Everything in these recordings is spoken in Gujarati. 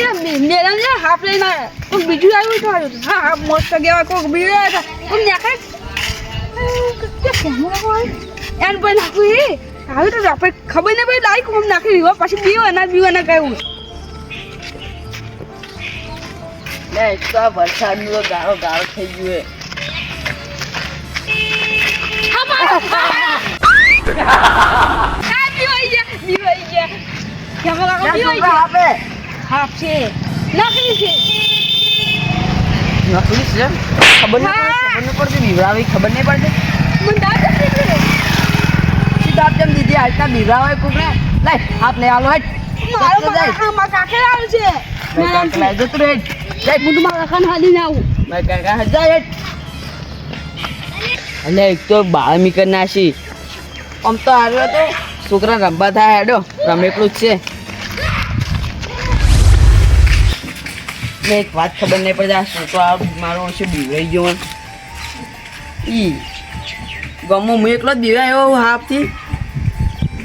મેડમ છે હાફ લઈને આવ્યા બીજું આવ્યું તો આવ્યું હા હા મસ્ત કહેવાય કોઈક બીજું આવ્યા હતા નાખે કેમેરા હોય? એન પર નાખવું એ આવી તો આપણે ખબર લાઈક નાખી દીધો. પછી આ વરસાદનું તો ગાળો ગાળો થઈ ગયું કેમેરા ગયા. હાફ છે. નકલી છે. નકલી છે? ખબર નહીં પડતી, ખબર નહીં પડતી બીવડાવી ખબર નહીં પડતી. મને સીધા આપ જેમ દીધી આજના બીવડાવે હાથ લઈ આલો હેટ મારો. કાકા મારા કાકે આવ્યું છે. મેં જતું રહે હેટ. જાય. હું તો મારા કાકાને આવું. મેં કાંઈક હજા હેટ. અને એક તો બાળ મીકર નાશી આમ તો આવ્યો તો છોકરા રમવા થાય હેડો. રમેકડું જ છે. ને એક વાત ખબર નહીં પડે, આ છોકરો આ મારો હશે બીવડાઈ ગયો. ઈ, ગમો, હું એકલો જ બીવાયો હાફથી.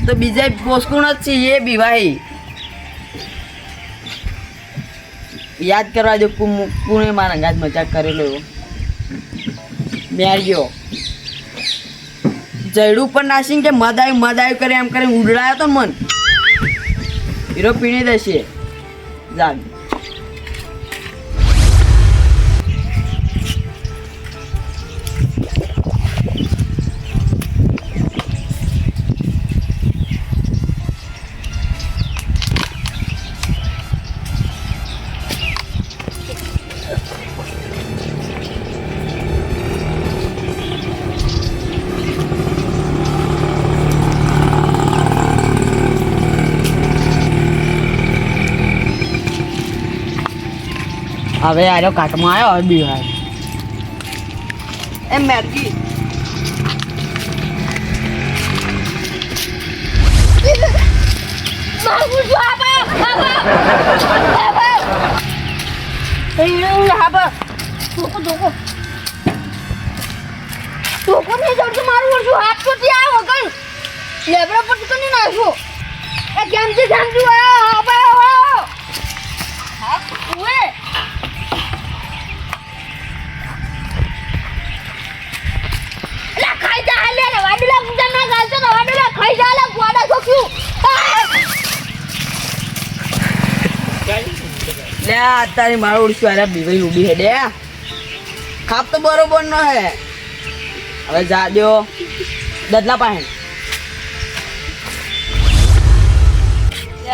તો બીજા પોસ્કુણ જ છે એ બીવાય. યાદ કરવા દો કુમ- કુણે મારા અંગાજ મજાક કરેલો એવો. મેર્યો જયડું પણ નાસીને કે મદાયું મદાયું કરે, એમ કરીને ઉડડાયો તો મન. હીરો પીણી દેશે. જાગ હવે આરો કાટમાં આવ્યો હવે બીવાય એ મેરકી મારું હાથ તો ત્યાં વગર લેબડા પર તો નહીં નાખો. એ કેમ છે કેમ છું આપા હા ઉએ આ તારી મારો ઉડશું અરે બીવાઈ ઊભી હે દે ખાપ તો બરોબર નો હે. હવે જા દ્યો દદલા પાસે.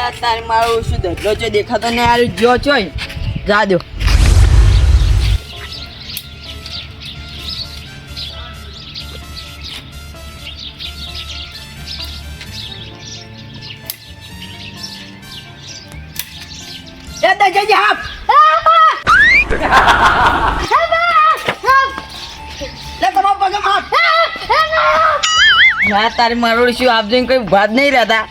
આ તારી મારો શું દદલો છે દેખાતો ને યાર જો છો જા દ્યો તો હાથ લેતા શું આપજો કઈ ભાત નહીં રહેતા?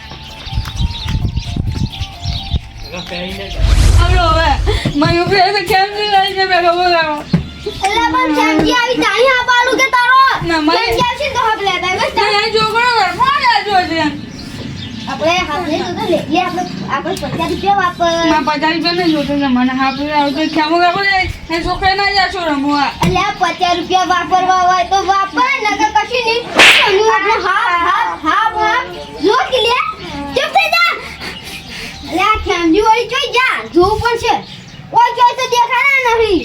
આપણે હાથ લઈ તો લે લે આપણે આપણે પચાસ રૂપિયા વાપર. માં પચાસ રૂપિયા નહીં જોતો મને હાફ આવતો ખેમો કાપો એ છોકરા ના જાશો રમવા? રૂપિયા વાપરવા હોય તો વાપર, નકર કશું નહીં. આપણે હા હા હા હાફ જો કે ચૂપ થઈ જા. એટલે આ જોઈ જા. જોવું પડશે ઓય જોઈ તો દેખાડા નથી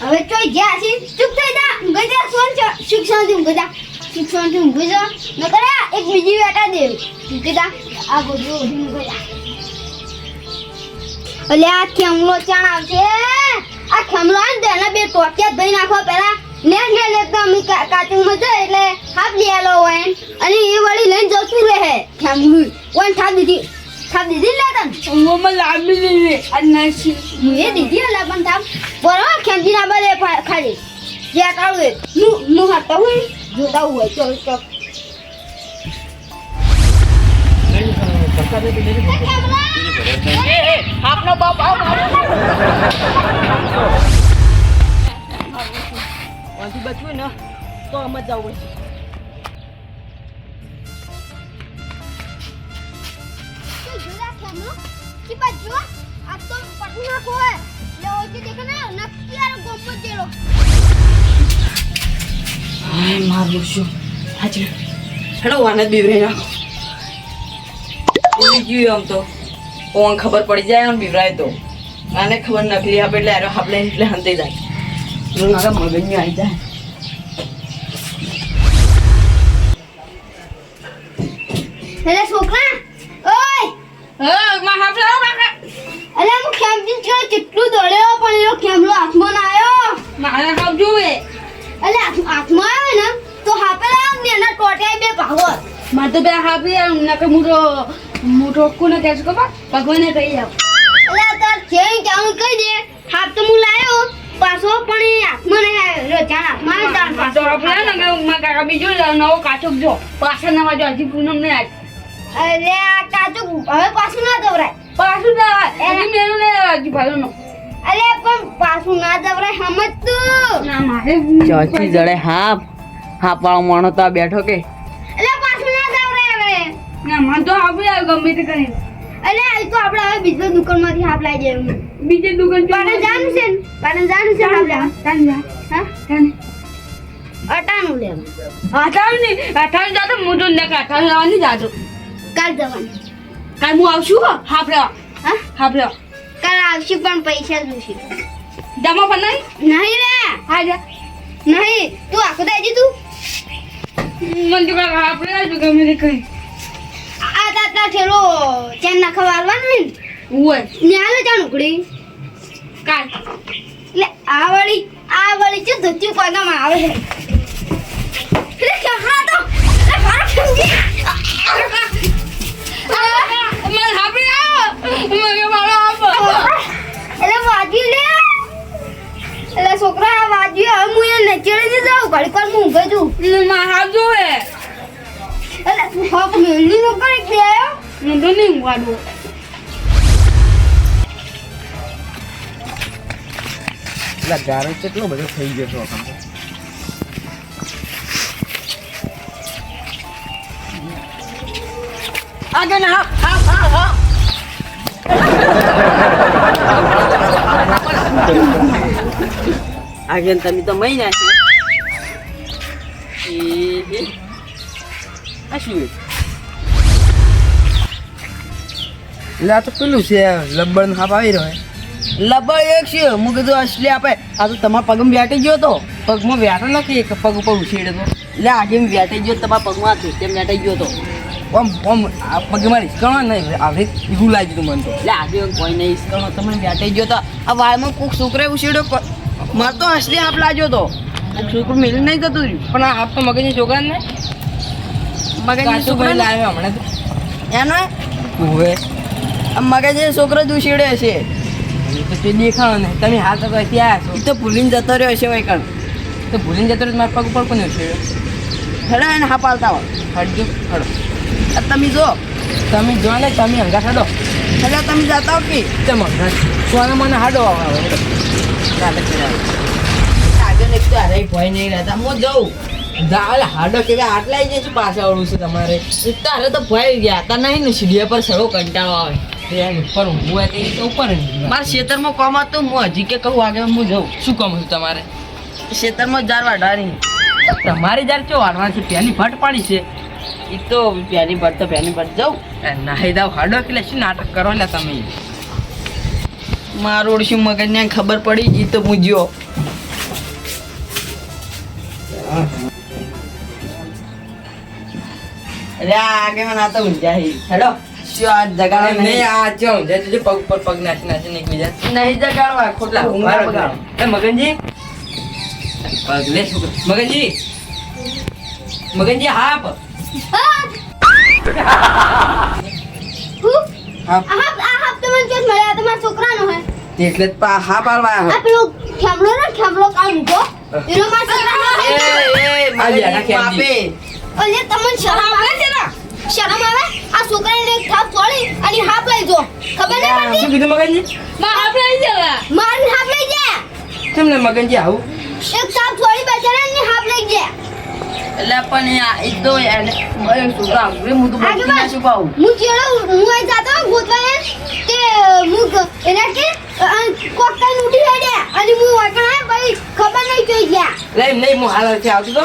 હવે ચોઈ ગયા છે. ચૂપ થઈ જા. ઊંઘી જા સોન છે? શિક્ષણથી ઊંઘી જા શિક્ષણથી ઊંઘી જા નકર એક બીજી બેટા દે. ઊંઘી જા. આ ઓઢી ઊંઘી જા. એટલે આ આ થાંભલા આવે ને તો એના બે ટોટિયા ધોઈ નાખો પહેલા ને લે લે તો અમે કાચુંગમાં જાય એટલે થાપ દેલો આલો હોય અને એ વળી લઈને જતું રહે. થાંભલું ઓન થાપ દીધી? થાપ દીધી ને લે તને ઊંઘમાં લાંબી દીધી અને નાસી એ દીધી એટલે પણ થાપ બરોબર ખેંચી ના બરે ખાલી. જે કાળું એ. નું હું હટતા હોય? જોતા હોય ચલ ચલ આપનો બાપ આવ વાંધી બચવું ને તો આમ જ જવું હે. મારું શું? હાજર હેડો વાને ઉડી ગયું આમ તો. ઓન ખબર પડી જાય અને બીવરાય તો. આને ખબર નકલી આપે એટલે આરો હાપલે એટલે હંતે જાય. મારા મગજમાં આવી જાય. હેલે છોકરા ઓય! અલે હું ખેમજી છો કેટલું દોડ્યો પણ એનો ખેમલો હાથમાં ના આવ્યો મારે હાવ જોવે. અલે આત્મા હાથમાં આવ્યો ને તો હાપે ને એના ટોટિયા બે ભાગો. મારે તો બે હાફ નકર મોટો મોટો ને કહેશું ખબર ભગવાને કહી જાવ એટલે તાર કે હું કહી દે. હાથ તો હું લાયો પાછો પણ એ હાથમાં નહીં આવ્યો. જાણ હાથમાં આવ્યો તાર પાછો. આપણે ને મેં કાકા બીજો નવો કાચો જો. પાછળ નવા જો હજી પૂનમ નહીં આવી અરે આ કાચો હવે પાછું ના દવરાય પાછું દવાય હજી મેનું નહીં આવે હજી ભાઈ નો અરે પણ પાછું ના દવરાય સમજ તું ના મારે ચોથી જડે હાપ હાપ વાળો માણો તો બેઠો કે. ના મને તો આપણે આવે ગમે તે કરી અલે આ તો આપણે હવે બીજી દુકાનમાંથી હાપ લાવી જાય બીજે દુકાન પાટણ જાનું છે ને? પાટણ જાનું છે આપણે? તાન જા હા? તાન અટાણું લેવા અટાણું નહીં અટાણું જાતો હું તો ને અટાણું લેવા જાજો કાલ જવાનું. કાલ હું આવશું હો હાફ લેવા હા? હાફ લેવા કાલ આવશું પણ પૈસા જોશે. જમા પણ નહીં? નહીં રે હા જા નહીં. તું આખો દાજી તું. મને તો છું ગમે તે કરી તાતા ઠેલો ચેન નાખવા આવવાનું ને? હોય ન્યાલે ચાણ ઉકડી કાલ એટલે આ વાળી આ વળી છે ધોતી પગામાં આવે છે? એટલે હા તો એટલે મારો સમજી મને હાપડી લેવા મને મારો આપો એટલે વાજી લે. એટલે છોકરા વાજી હવે હું એને નચેડી જાઉં ઘડી પર હું ઊંઘે છું. મારા જોવે હક મેલી નો કરી દે હું તો નહીં ઊંઘાડું એટલે ગારો કેટલો બધો થઈ ગયો છો આખા આગળ હા હા હા હા. આગળ તમે તો મહી ના છે. આ એટલે આ તો પેલું છે લબ્બડ હાપ આવી રહ્યો લબર એક છે. હું કીધું અસલી આપે આ તો તમારા પગમાં વ્યાટી ગયો તો. પગમાં વ્યાટો નથી, એક પગ ઉપર ઉછેડે તો. એટલે આજે વ્યાટી ગયો, તમારા પગમાં હતું, તેમ વ્યાટી ગયો તો. આમ આમ પગે મારી કણો નહીં આવી એવું લાગી તું મને તો. એટલે આજે કોઈ નહીં ઈસકણો, તમે વ્યાટી ગયો તો. આ વાળમાં કોઈક છોકરે ઉછેડ્યો મારે તો અસલી હાપ લાગ્યો તો. છોકરું મેલી નહીં જતું પણ આપ તો મગજની છોકરા ને મગજની છોકરો ભાઈ લાવ્યો હમણાં એનો હવે આ મગજની છોકરો જ ઉછેડે છે તો તે દેખાણો ને. તમે હાલ તો ત્યાં એ તો ભૂલીને જતો રહ્યો છે વૈકણ તો ભૂલીને જતો રહ્યો મારા પગ ઉપર કોને છે હેડો એને હા પાલતા હોય. હટજો હડો આ તમે જો. તમે જો ને તમે હંગા હડો હેડો તમે જતા હો કે? તમે હંગા સોને મને હાડો આવે. ચાલે ચાલે. આગળ એક તો અરે ભય નહીં રહેતા. હું જઉં. દાલ હાડો કે આટલા જ છે પાછા આવડું છે તમારે. તારે તો ભય ગયા તા નહીં ને સીડીએ પર સડો કંટાળો આવે. એમ ઉપર ઊંઘું હોય તો ઉપર મારા ખેતરમાં કોમ હતું હું હજી કે કહું આગળ હું જઉં. શું કામ છું તમારે? ખેતરમાં જાર વાઢવાની તમારી જ્યારે ચો વાળવાની છે? પેલી ભટ પાડી છે. એ તો પહેલી ભટ તો પહેલી ભટ જાઉં. નાહી દાવ હાડો એટલે શું નાટક કરો એટલે તમે? મારું ઓળશું મગજને ખબર પડી ઈ તો હું જ્યો અરે આ તો ઊંઝાઈ હેડો. શું આ જગાડો નહીં? આ જો જે જો પગ પર પગ નાખી નાખીને એકબીજા. નહીં જગાડવા ખોટલા ઊંઘ બગાડો. મગનજી? પગલે છોકરો. મગનજી? મગનજી હાપ. હું હાપ. આ એટલે પા પેલો ખેમલો ને ખેમલો કામ મૂકો એનો મારા છોકરાનો હે એ નાખી ઓલે તમને શરમ આવે? છે ને શરમ આવે? આ છોકરાને એક થાપ છોડી અને હાફ લઈ જો. ખબર નહીં પડતી? શું કીધું મગનજી? માં હાફ લઈ જવા. માર હાફ લઈ ગયા તમને મગનજી આવું? એક થાપ છોડી બેચારાને હાફ લઈ ગયા એટલે પણ આ ઈ તો એને મને છોકરા અંગ્રેજ હું તો બોલી ના. છુપાવું હું ચેડો હું અહીં જાતો ગોતવા તે હું એને કે કોક કઈ ઉઠી હેડ્યા અને હું વકણા ભાઈ ખબર નહીં જોઈ ગયા. લે એમ નહીં હું હાલ આવતો તો.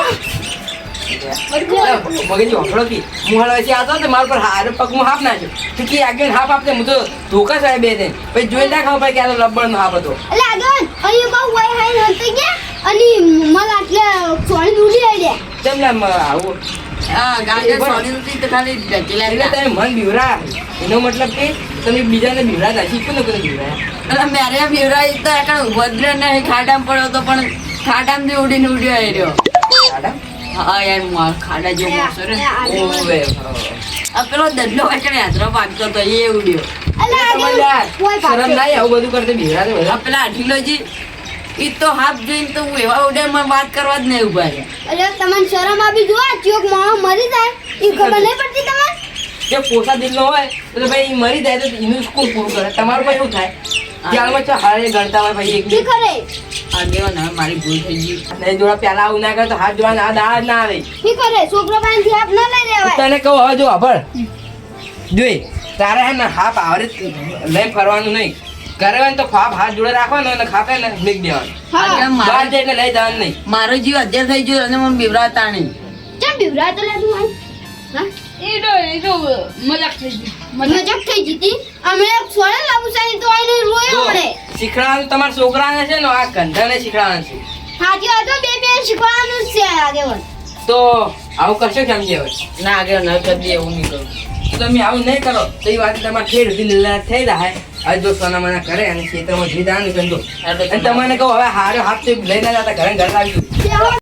મગજ વખડો કી. હું હાલ વચ્ચે આવતો તો મારા પર હારે હું હાફ નાખ્યો તો કે આગળ હાફ આપતે હું તો ધોકા સાહેબ બે દે પછી જોઈ ના ખબર પડે કે આ તો રબરનો હાફ હતો. એટલે આગળ અહીં બહુ વાય હાઈ હંતી ગયા અને મલ આટલે સોળી ઉઠી દે તેમ લે આવું. હા ગાજર સોની નથી તો ખાલી ઢકેલા એટલે તમે મન બીવરા એનો મતલબ કે તમે બીજાને બીવરા હતા શીખો ને કોઈ બીવરા મેરે ફેવરાઈ તો ખાડામાં પડ્યો તો પણ ખાડામાંથી ઉડીને ઉડ્યો આવી રહ્યો? હા યાર માર ખાડા જેવો માણસો રે ઓવે. આ પેલો દંડો વાંચણે હાથરો પાકતો તો એ ઉડ્યો. શરમ આવું બધું કરતે તો બધા. પેલા અઢીલોજી ઈ તો હાફ જોઈને તો હું એવા ઉડે માં વાત કરવા જ નહીં ઊભા છે અરે તમને શરમ આવી જો ચોક માણસ મરી જાય. એ ખબર નહીં પડતી તમને? કે પોસા દિલનો હોય તો ભાઈ ઈ મરી જાય તો એનું કોણ પૂરું કરે? તમારું પણ એવું થાય. ત્યારમાં ચા હારે ગણતા હોય ભાઈ એક શું કરે? આગેવાન હવે મારી ભૂલ થઈ ગઈ. નહીં જોડા પેલા આવું ના કરે તો હાથ જોડા ના દાળ ના આવે. શું કરે? છોકરો પાસેથી હાથ ના લઈ લેવાય. તને કહું હવે જો ખબર જોઈ તારે હે ને હાફ આવરે લઈ ફરવાનું નહીં. ઘરે તો ખાપ હાથ જોડે રાખવાનો અને ખાપે ને મેક દેવાનું. બહાર મારે. જાય એટલે લઈ જવાનું નહીં. મારો જીવ અધ્યર થઈ ગયો અને મને બિવરાતા નહીં ચમ બિવરા તો લેતું હા? એ તો એ તો મજાક થઈ ગઈ મજાક થઈ જીતી અમે સોળે લાવું સાની તો આઈને રોયો જો, મળે શીખડાવાનું તમારા છોકરાને છે ને આ ગંધાને શીખડાવાનું છે. હાજી આ તો બે બે શીખવાનું છે આગેવાન. તો આવું કરશો કેમ જે ના આગળ ન કરી એવું નહીં કરું તમે આવું નહીં કરો. તો એ વાત તમારે ખેડ સુધી લીલા થઈ જાય. હવે જો સોના મના કરે અને ખેતરમાં દાવાનું ધંધો અને તમને કહું હવે હારો હાથ લઈને જતા ઘરે ઘર લાવી